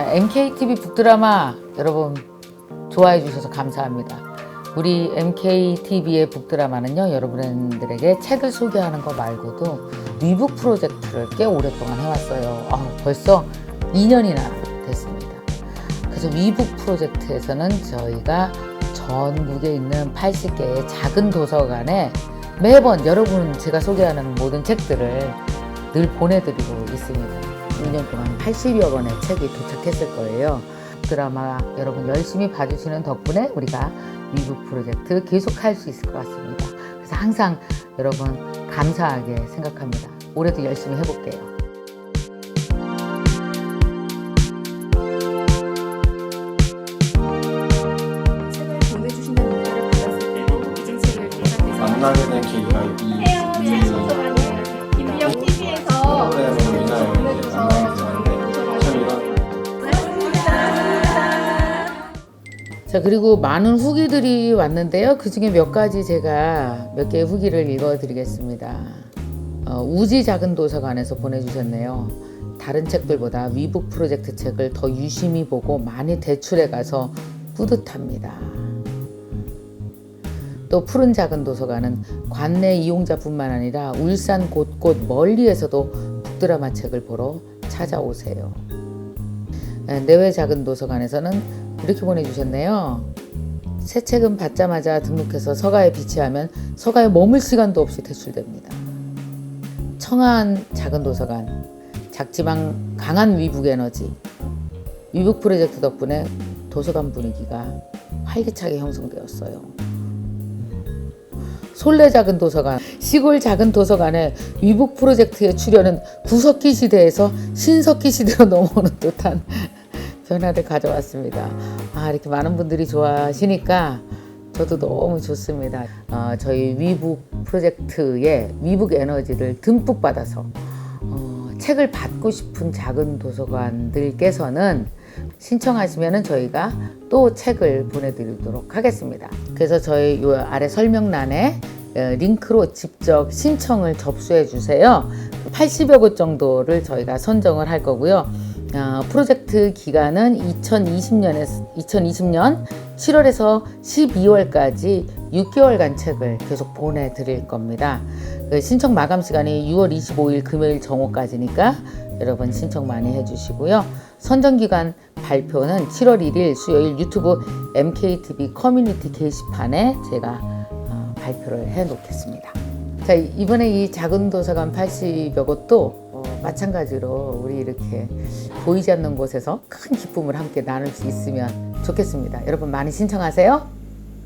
MKTV 북드라마 여러분 좋아해 주셔서 감사합니다. 우리 MKTV의 북드라마는요, 여러분들에게 책을 소개하는 거 말고도 위북 프로젝트를 꽤 오랫동안 해왔어요. 아, 벌써 2년이나 됐습니다. 그래서 위북 프로젝트에서는 저희가 전국에 있는 80개의 작은 도서관에 매번 여러분 제가 소개하는 모든 책들을 늘 보내드리고 있습니다. 2년 동안 80여 권의 책이 도착했을 거예요. 드라마 여러분 열심히 봐주시는 덕분에 우리가 미국 프로젝트 계속할 수 있을 것 같습니다. 그래서 항상 여러분 감사하게 생각합니다. 올해도 열심히 해볼게요. 만나게 된 계기가 자 그리고 많은 후기들이 왔는데요. 그 중에 몇 가지 제가 몇 개의 후기를 읽어 드리겠습니다. 어, 우지 작은 도서관에서 보내주셨네요. 다른 책들보다 위북 프로젝트 책을 더 유심히 보고 많이 대출해 가서 뿌듯합니다. 또 푸른 작은 도서관은 관내 이용자뿐만 아니라 울산 곳곳 멀리에서도 북드라마 책을 보러 찾아오세요. 에, 내외 작은 도서관에서는 이렇게 보내주셨네요. 새 책은 받자마자 등록해서 서가에 비치하면 서가에 머물 시간도 없이 대출됩니다. 청아한 작은 도서관, 작지만 강한 위북 에너지, 위북 프로젝트 덕분에 도서관 분위기가 활기차게 형성되었어요. 솔레 작은 도서관, 시골 작은 도서관에 위북 프로젝트의 출연은 구석기 시대에서 신석기 시대로 넘어오는 듯한 변화를 가져왔습니다. 아, 이렇게 많은 분들이 좋아하시니까 저도 너무 좋습니다. 어, 저희 위북 프로젝트의 위북 에너지를 듬뿍 받아서 어, 책을 받고 싶은 작은 도서관들께서는 신청하시면 저희가 또 책을 보내드리도록 하겠습니다. 그래서 저희 요 아래 설명란에 어, 링크로 직접 신청을 접수해 주세요. 80여 곳 정도를 저희가 선정을 할 거고요. 어, 프로젝트 기간은 2020년에서 2020년 7월에서 12월까지 6개월간 책을 계속 보내드릴 겁니다. 그 신청 마감 시간이 6월 25일 금요일 정오까지니까 여러분 신청 많이 해주시고요. 선정 기간 발표는 7월 1일 수요일 유튜브 MKTV 커뮤니티 게시판에 제가 어, 발표를 해 놓겠습니다. 자 이번에 이 작은 도서관 80여 곳도 어, 마찬가지로 우리 이렇게 보이지 않는 곳에서 큰 기쁨을 함께 나눌 수 있으면 좋겠습니다. 여러분 많이 신청하세요.